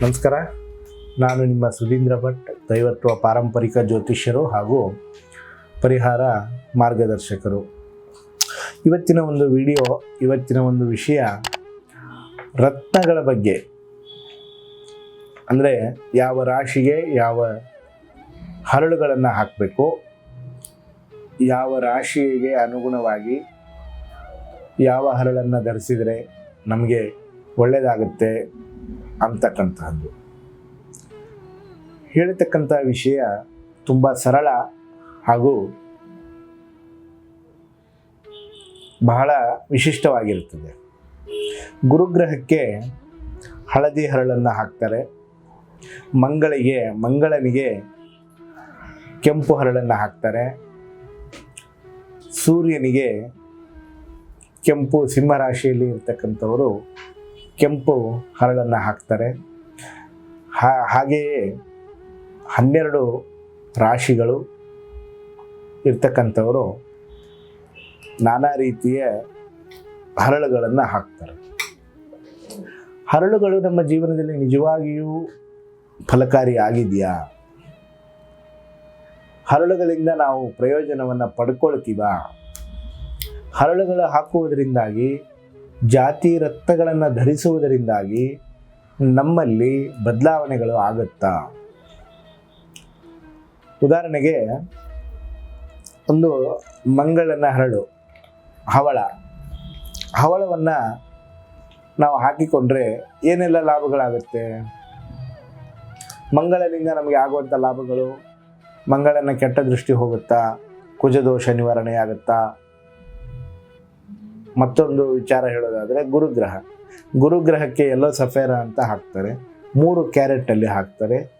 ನಮಸ್ಕಾರ. ನಾನು ನಿಮ್ಮ ಸುಧೀಂದ್ರ ಭಟ್, ದೈವತ್ವ ಪಾರಂಪರಿಕ ಜ್ಯೋತಿಷ್ಯರು ಹಾಗೂ ಪರಿಹಾರ ಮಾರ್ಗದರ್ಶಕರು. ಇವತ್ತಿನ ಒಂದು ವಿಡಿಯೋ, ಇವತ್ತಿನ ಒಂದು ವಿಷಯ ರತ್ನಗಳ ಬಗ್ಗೆ. ಅಂದರೆ ಯಾವ ರಾಶಿಗೆ ಯಾವ ಹರಳುಗಳನ್ನು ಹಾಕಬೇಕು, ಯಾವ ರಾಶಿಗೆ ಅನುಗುಣವಾಗಿ ಯಾವ ಹರಳನ್ನು ಧರಿಸಿದರೆ ನಮಗೆ ಒಳ್ಳೆಯದಾಗುತ್ತೆ ಅಂತಕ್ಕಂತಹದ್ದು. ಹೇಳತಕ್ಕಂಥ ವಿಷಯ ತುಂಬ ಸರಳ ಹಾಗೂ ಬಹಳ ವಿಶಿಷ್ಟವಾಗಿರುತ್ತದೆ. ಗುರುಗ್ರಹಕ್ಕೆ ಹಳದಿ ಹರಳನ್ನು ಹಾಕ್ತಾರೆ. ಮಂಗಳಿಗೆ, ಮಂಗಳನಿಗೆ ಕೆಂಪು ಹರಳನ್ನು ಹಾಕ್ತಾರೆ. ಸೂರ್ಯನಿಗೆ ಕೆಂಪು ಸಿಂಹರಾಶಿಯಲ್ಲಿ ಇರ್ತಕ್ಕಂಥವರು ಕೆಂಪು ಹರಳನ್ನು ಹಾಕ್ತಾರೆ. ಹಾಗೆಯೇ ಹನ್ನೆರಡು ರಾಶಿಗಳು ಇರ್ತಕ್ಕಂಥವರು ನಾನಾ ರೀತಿಯ ಹರಳುಗಳನ್ನು ಹಾಕ್ತಾರೆ. ಹರಳುಗಳು ನಮ್ಮ ಜೀವನದಲ್ಲಿ ನಿಜವಾಗಿಯೂ ಫಲಕಾರಿ ಆಗಿದೆಯಾ? ಹರಳುಗಳಿಂದ ನಾವು ಪ್ರಯೋಜನವನ್ನು ಪಡ್ಕೊಳ್ತೀವಾ? ಹರಳುಗಳು ಹಾಕುವುದರಿಂದಾಗಿ ಜಾತಿ ರಕ್ತಗಳನ್ನು ಧರಿಸುವುದರಿಂದಾಗಿ ನಮ್ಮಲ್ಲಿ ಬದಲಾವಣೆಗಳು ಆಗುತ್ತಾ? ಉದಾಹರಣೆಗೆ, ಒಂದು ಮಂಗಳನ ಹರಳು ಹವಳ. ಹವಳವನ್ನು ನಾವು ಹಾಕಿಕೊಂಡ್ರೆ ಏನೆಲ್ಲ ಲಾಭಗಳಾಗುತ್ತೆ? ಮಂಗಳನಿಂದ ನಮಗೆ ಆಗುವಂಥ ಲಾಭಗಳು, ಮಂಗಳನ ಕೆಟ್ಟ ದೃಷ್ಟಿ ಹೋಗುತ್ತಾ? ಕುಜದೋಷ ನಿವಾರಣೆ ಆಗುತ್ತಾ ಮತ್ತೊಂದು ವಿಚಾರ ಹೇಳೋದಾದರೆ ಗುರುಗ್ರಹ. ಗುರುಗ್ರಹಕ್ಕೆ ಎಲ್ಲೋ ಸಫೇರ ಅಂತ ಹಾಕ್ತಾರೆ. ಮೂರು ಕ್ಯಾರೆಟಲ್ಲಿ ಹಾಕ್ತಾರೆ.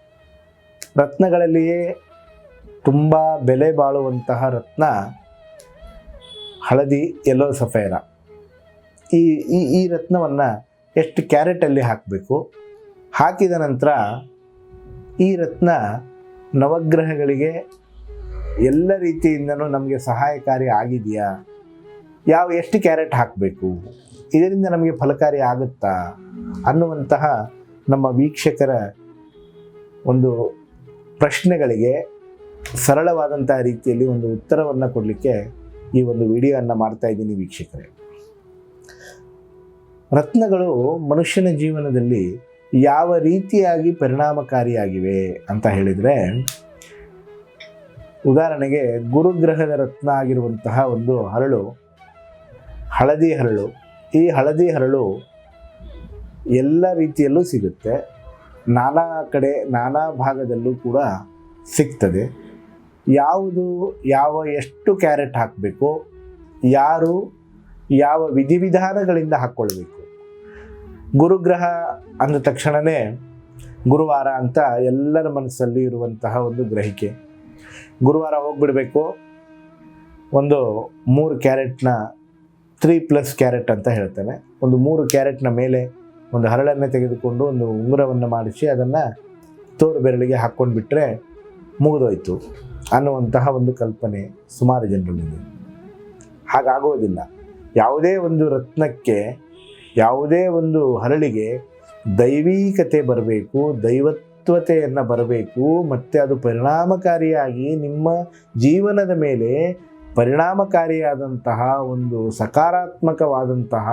ರತ್ನಗಳಲ್ಲಿಯೇ ತುಂಬ ಬೆಲೆ ಬಾಳುವಂತಹ ರತ್ನ ಹಳದಿ, ಎಲ್ಲೋ ಸಫೇರ. ಈ ಈ ಈ ರತ್ನವನ್ನು ಎಷ್ಟು ಕ್ಯಾರೆಟಲ್ಲಿ ಹಾಕಬೇಕು? ಹಾಕಿದ ನಂತರ ಈ ರತ್ನ ನವಗ್ರಹಗಳಿಗೆ ಎಲ್ಲ ರೀತಿಯಿಂದನೂ ನಮಗೆ ಸಹಾಯಕಾರಿ ಆಗಿದೆಯಾ? ಯಾವ ಎಷ್ಟು ಕ್ಯಾರೆಟ್ ಹಾಕಬೇಕು? ಇದರಿಂದ ನಮಗೆ ಫಲಕಾರಿ ಆಗುತ್ತಾ? ಅನ್ನುವಂತಹ ನಮ್ಮ ವೀಕ್ಷಕರ ಒಂದು ಪ್ರಶ್ನೆಗಳಿಗೆ ಸರಳವಾದಂಥ ರೀತಿಯಲ್ಲಿ ಒಂದು ಉತ್ತರವನ್ನು ಕೊಡಲಿಕ್ಕೆ ಈ ಒಂದು ವಿಡಿಯೋವನ್ನು ಮಾಡ್ತಾ ಇದ್ದೀನಿ ವೀಕ್ಷಕರೇ. ರತ್ನಗಳು ಮನುಷ್ಯನ ಜೀವನದಲ್ಲಿ ಯಾವ ರೀತಿಯಾಗಿ ಪರಿಣಾಮಕಾರಿಯಾಗಿವೆ ಅಂತ ಹೇಳಿದರೆ, ಉದಾಹರಣೆಗೆ ಗುರುಗ್ರಹದ ರತ್ನ ಆಗಿರುವಂತಹ ಒಂದು ಹರಳು ಹಳದಿ ಹರಳು. ಈ ಹಳದಿ ಹರಳು ಎಲ್ಲ ರೀತಿಯಲ್ಲೂ ಸಿಗುತ್ತೆ. ನಾನಾ ಕಡೆ, ನಾನಾ ಭಾಗದಲ್ಲೂ ಕೂಡ ಸಿಗ್ತದೆ. ಯಾವುದು, ಯಾವ ಎಷ್ಟು ಕ್ಯಾರೆಟ್ ಹಾಕಬೇಕು, ಯಾರು ಯಾವ ವಿಧಿವಿಧಾನಗಳಿಂದ ಹಾಕ್ಕೊಳ್ಬೇಕು. ಗುರುಗ್ರಹ ಅಂದ ತಕ್ಷಣವೇ ಗುರುವಾರ ಅಂತ ಎಲ್ಲರ ಮನಸ್ಸಲ್ಲಿ ಇರುವಂತಹ ಒಂದು ಗ್ರಹಿಕೆ. ಗುರುವಾರ ಹೋಗ್ಬಿಡಬೇಕು. ಒಂದು ಮೂರು ಕ್ಯಾರೆಟ್ನ ತ್ರೀ ಪ್ಲಸ್ ಕ್ಯಾರೆಟ್ ಅಂತ ಹೇಳ್ತೇನೆ. ಒಂದು ಮೂರು ಕ್ಯಾರೆಟ್ನ ಮೇಲೆ ಒಂದು ಹರಳನ್ನು ತೆಗೆದುಕೊಂಡು ಒಂದು ಉಂಗುರವನ್ನು ಮಾಡಿಸಿ ಅದನ್ನು ತೋರು ಬೆರಳಿಗೆ ಹಾಕ್ಕೊಂಡು ಬಿಟ್ಟರೆ ಮುಗಿದೋಯ್ತು ಅನ್ನುವಂತಹ ಒಂದು ಕಲ್ಪನೆ ಸುಮಾರು ಜನರಲ್ಲಿದೆ. ಹಾಗಾಗೋದಿಲ್ಲ. ಯಾವುದೇ ಒಂದು ರತ್ನಕ್ಕೆ, ಯಾವುದೇ ಒಂದು ಹರಳಿಗೆ ದೈವೀಕತೆ ಬರಬೇಕು, ದೈವತ್ವತೆಯನ್ನು ಬರಬೇಕು, ಮತ್ತು ಅದು ಪರಿಣಾಮಕಾರಿಯಾಗಿ ನಿಮ್ಮ ಜೀವನದ ಮೇಲೆ ಪರಿಣಾಮಕಾರಿಯಾದಂತಹ ಒಂದು ಸಕಾರಾತ್ಮಕವಾದಂತಹ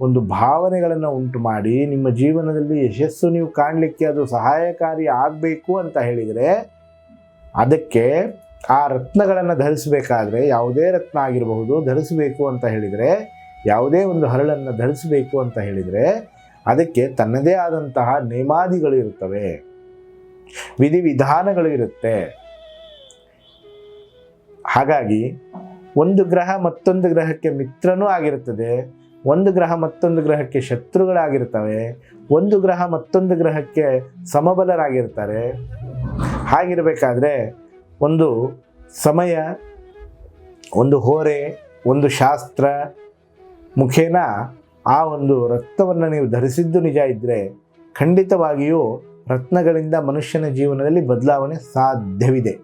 ಒಂದು ಭಾವನೆಗಳನ್ನು ಉಂಟು ಮಾಡಿ ನಿಮ್ಮ ಜೀವನದಲ್ಲಿ ಯಶಸ್ಸು ನೀವು ಕಾಣಲಿಕ್ಕೆ ಅದು ಸಹಾಯಕಾರಿ ಆಗಬೇಕು ಅಂತ ಹೇಳಿದರೆ ಅದಕ್ಕೆ ಆ ರತ್ನಗಳನ್ನು ಧರಿಸಬೇಕಾದ್ರೆ ಯಾವುದೇ ರತ್ನ ಆಗಿರಬಹುದು ಧರಿಸಬೇಕು ಅಂತ ಹೇಳಿದರೆ, ಯಾವುದೇ ಒಂದು ಹರಳನ್ನು ಧರಿಸಬೇಕು ಅಂತ ಹೇಳಿದರೆ ಅದಕ್ಕೆ ತನ್ನದೇ ಆದಂತಹ ನೇಮಾದಿಗಳು ಇರುತ್ತವೆ, ವಿಧಿವಿಧಾನಗಳು ಇರುತ್ತೆ. ಹಾಗಾಗಿ ಒಂದು ಗ್ರಹ ಮತ್ತೊಂದು ಗ್ರಹಕ್ಕೆ ಮಿತ್ರನೂ ಆಗಿರುತ್ತದೆ, ಒಂದು ಗ್ರಹ ಮತ್ತೊಂದು ಗ್ರಹಕ್ಕೆ ಶತ್ರುಗಳಾಗಿರ್ತವೆ ಒಂದು ಗ್ರಹ ಮತ್ತೊಂದು ಗ್ರಹಕ್ಕೆ ಸಮಬಲರಾಗಿರ್ತಾರೆ ಹಾಗಿರಬೇಕಾದ್ರೆ ಒಂದು ಸಮಯ, ಒಂದು ಹೋರೆ, ಒಂದು ಶಾಸ್ತ್ರ, ಮುಖೇನ ಆ ಒಂದು ರಕ್ತವನ್ನು ನೀವು ಧರಿಸಿದ್ದು ನಿಜ ಇದ್ದರೆ ಖಂಡಿತವಾಗಿಯೂ ರತ್ನಗಳಿಂದ ಮನುಷ್ಯನ ಜೀವನದಲ್ಲಿ ಬದಲಾವಣೆ ಸಾಧ್ಯವಿದೆ.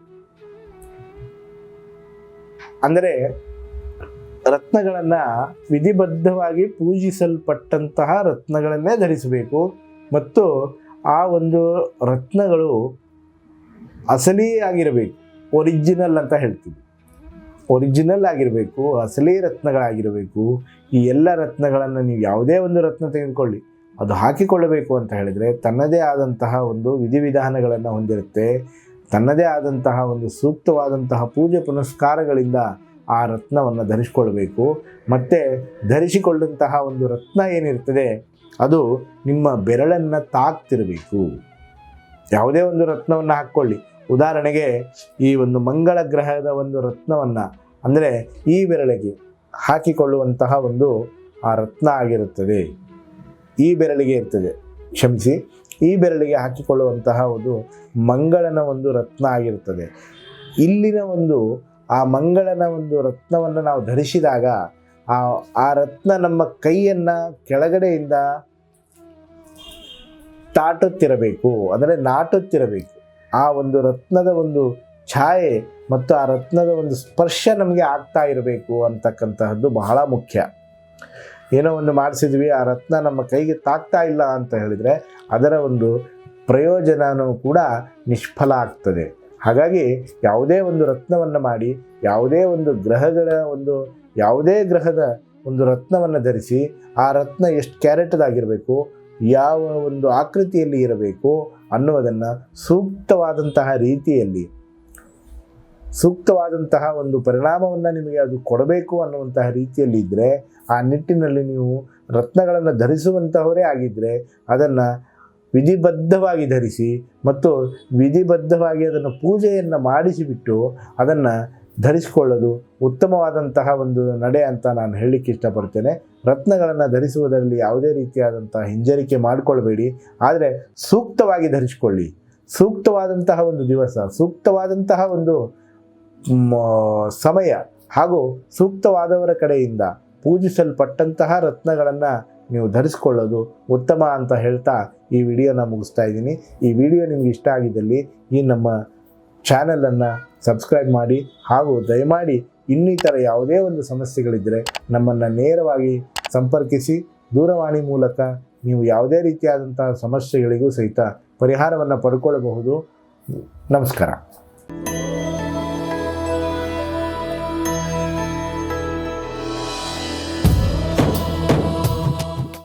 ಅಂದರೆ ರತ್ನಗಳನ್ನು ವಿಧಿಬದ್ಧವಾಗಿ ಪೂಜಿಸಲ್ಪಟ್ಟಂತಹ ರತ್ನಗಳನ್ನೇ ಧರಿಸಬೇಕು. ಮತ್ತು ಆ ಒಂದು ರತ್ನಗಳು ಅಸಲಿ ಆಗಿರಬೇಕು. ಒರಿಜಿನಲ್ ಅಂತ ಹೇಳ್ತೀವಿ. ಒರಿಜಿನಲ್ ಆಗಿರಬೇಕು, ಅಸಲಿ ರತ್ನಗಳಾಗಿರಬೇಕು. ಈ ಎಲ್ಲ ರತ್ನಗಳನ್ನು ನೀವು ಯಾವುದೇ ಒಂದು ರತ್ನ ತೆಗೆದುಕೊಳ್ಳಿ, ಅದು ಹಾಕಿಕೊಳ್ಳಬೇಕು ಅಂತ ಹೇಳಿದರೆ ತನ್ನದೇ ಆದಂತಹ ಒಂದು ವಿಧಿವಿಧಾನಗಳನ್ನು ಹೊಂದಿರುತ್ತೆ. ತನ್ನದೇ ಆದಂತಹ ಒಂದು ಸೂಕ್ತವಾದಂತಹ ಪೂಜೆ ಪುನಸ್ಕಾರಗಳಿಂದ ಆ ರತ್ನವನ್ನು ಧರಿಸಿಕೊಳ್ಬೇಕು ಮತ್ತು ಧರಿಸಿಕೊಳ್ಳಂತಹ ಒಂದು ರತ್ನ ಏನಿರ್ತದೆ, ಅದು ನಿಮ್ಮ ಬೆರಳನ್ನು ತಾಕ್ತಿರಬೇಕು ಯಾವುದೇ ಒಂದು ರತ್ನವನ್ನು ಹಾಕ್ಕೊಳ್ಳಿ. ಉದಾಹರಣೆಗೆ ಈ ಒಂದು ಮಂಗಳ ಗ್ರಹದ ಒಂದು ರತ್ನವನ್ನು, ಅಂದರೆ ಈ ಬೆರಳಿಗೆ ಹಾಕಿಕೊಳ್ಳುವಂತಹ ಒಂದು ಆ ರತ್ನ ಆಗಿರುತ್ತದೆ. ಈ ಬೆರಳಿಗೆ ಇರ್ತದೆ. ಕ್ಷಮಿಸಿ ಈ ಬೆರಳಿಗೆ ಹಾಕಿಕೊಳ್ಳುವಂತಹ ಒಂದು ಮಂಗಳನ ಒಂದು ರತ್ನ ಆಗಿರುತ್ತದೆ. ಇಲ್ಲಿನ ಒಂದು ಆ ಮಂಗಳನ ಒಂದು ರತ್ನವನ್ನು ನಾವು ಧರಿಸಿದಾಗ ಆ ಆ ರತ್ನ ನಮ್ಮ ಕೈಯನ್ನು ಕೆಳಗಡೆಯಿಂದ ತಾಟುತ್ತಿರಬೇಕು, ಅಂದರೆ ನಾಟುತ್ತಿರಬೇಕು. ಆ ಒಂದು ರತ್ನದ ಒಂದು ಛಾಯೆ ಮತ್ತು ಆ ರತ್ನದ ಒಂದು ಸ್ಪರ್ಶ ನಮಗೆ ಆಗ್ತಾ ಇರಬೇಕು ಅಂತಕ್ಕಂತಹದ್ದು ಬಹಳ ಮುಖ್ಯ. ಏನೋ ಒಂದು ಮಾಡಿಸಿದ್ವಿ, ಆ ರತ್ನ ನಮ್ಮ ಕೈಗೆ ತಾಗ್ತಾ ಇಲ್ಲ ಅಂತ ಹೇಳಿದರೆ ಅದರ ಒಂದು ಪ್ರಯೋಜನವೂ ಕೂಡ ನಿಷ್ಫಲ ಆಗ್ತದೆ. ಹಾಗಾಗಿ ಯಾವುದೇ ಒಂದು ರತ್ನವನ್ನು ಮಾಡಿ, ಯಾವುದೇ ಒಂದು ಗ್ರಹಗಳ ಒಂದು, ಯಾವುದೇ ಗ್ರಹದ ಒಂದು ರತ್ನವನ್ನು ಧರಿಸಿ, ಆ ರತ್ನ ಎಷ್ಟು ಕ್ಯಾರೆಟ್ದಾಗಿರಬೇಕು ಯಾವ ಒಂದು ಆಕೃತಿಯಲ್ಲಿ ಇರಬೇಕು ಅನ್ನುವುದನ್ನು ಸೂಕ್ತವಾದಂತಹ ರೀತಿಯಲ್ಲಿ ಸೂಕ್ತವಾದಂತಹ ಒಂದು ಪರಿಣಾಮವನ್ನು ನಿಮಗೆ ಅದು ಕೊಡಬೇಕು ಅನ್ನುವಂತಹ ರೀತಿಯಲ್ಲಿ ಇದ್ದರೆ ಆ ನಿಟ್ಟಿನಲ್ಲಿ ನೀವು ರತ್ನಗಳನ್ನು ಧರಿಸುವಂತಹವರೇ ಆಗಿದ್ದರೆ ಅದನ್ನು ವಿಧಿಬದ್ಧವಾಗಿ ಧರಿಸಿ ಮತ್ತು ವಿಧಿಬದ್ಧವಾಗಿ ಅದನ್ನು ಪೂಜೆಯನ್ನು ಮಾಡಿಸಿಬಿಟ್ಟು ಅದನ್ನು ಧರಿಸಿಕೊಳ್ಳೋದು ಉತ್ತಮವಾದಂತಹ ಒಂದು ನಡೆ ಅಂತ ನಾನು ಹೇಳಲಿಕ್ಕೆ ಇಷ್ಟಪಡ್ತೇನೆ. ರತ್ನಗಳನ್ನು ಧರಿಸುವುದರಲ್ಲಿ ಯಾವುದೇ ರೀತಿಯಾದಂತಹ ಹಿಂಜರಿಕೆ ಮಾಡಿಕೊಳ್ಬೇಡಿ. ಆದರೆ ಸೂಕ್ತವಾಗಿ ಧರಿಸಿಕೊಳ್ಳಿ. ಸೂಕ್ತವಾದಂತಹ ಒಂದು ದಿವಸ, ಸೂಕ್ತವಾದಂತಹ ಒಂದು ಸಮಯ ಹಾಗೂ ಸೂಕ್ತವಾದವರ ಕಡೆಯಿಂದ ಪೂಜಿಸಲ್ಪಟ್ಟಂತಹ ರತ್ನಗಳನ್ನು ನೀವು ಧರಿಸ್ಕೊಳ್ಳೋದು ಉತ್ತಮ ಅಂತ ಹೇಳ್ತಾ ಈ ವಿಡಿಯೋನ ಮುಗಿಸ್ತಾ ಇದ್ದೀನಿ. ಈ ವಿಡಿಯೋ ನಿಮ್ಗೆ ಇಷ್ಟ ಆಗಿದ್ದಲ್ಲಿ ಈ ನಮ್ಮ ಚಾನಲನ್ನು ಸಬ್ಸ್ಕ್ರೈಬ್ ಮಾಡಿ ಹಾಗೂ ದಯಮಾಡಿ ಇನ್ನಿತರ ಯಾವುದೇ ಒಂದು ಸಮಸ್ಯೆಗಳಿದ್ದರೆ ನಮ್ಮನ್ನು ನೇರವಾಗಿ ಸಂಪರ್ಕಿಸಿ. ದೂರವಾಣಿ ಮೂಲಕ ನೀವು ಯಾವುದೇ ರೀತಿಯಾದಂತಹ ಸಮಸ್ಯೆಗಳಿಗೂ ಸಹಿತ ಪರಿಹಾರವನ್ನು ಪಡ್ಕೊಳ್ಳಬಹುದು ನಮಸ್ಕಾರ.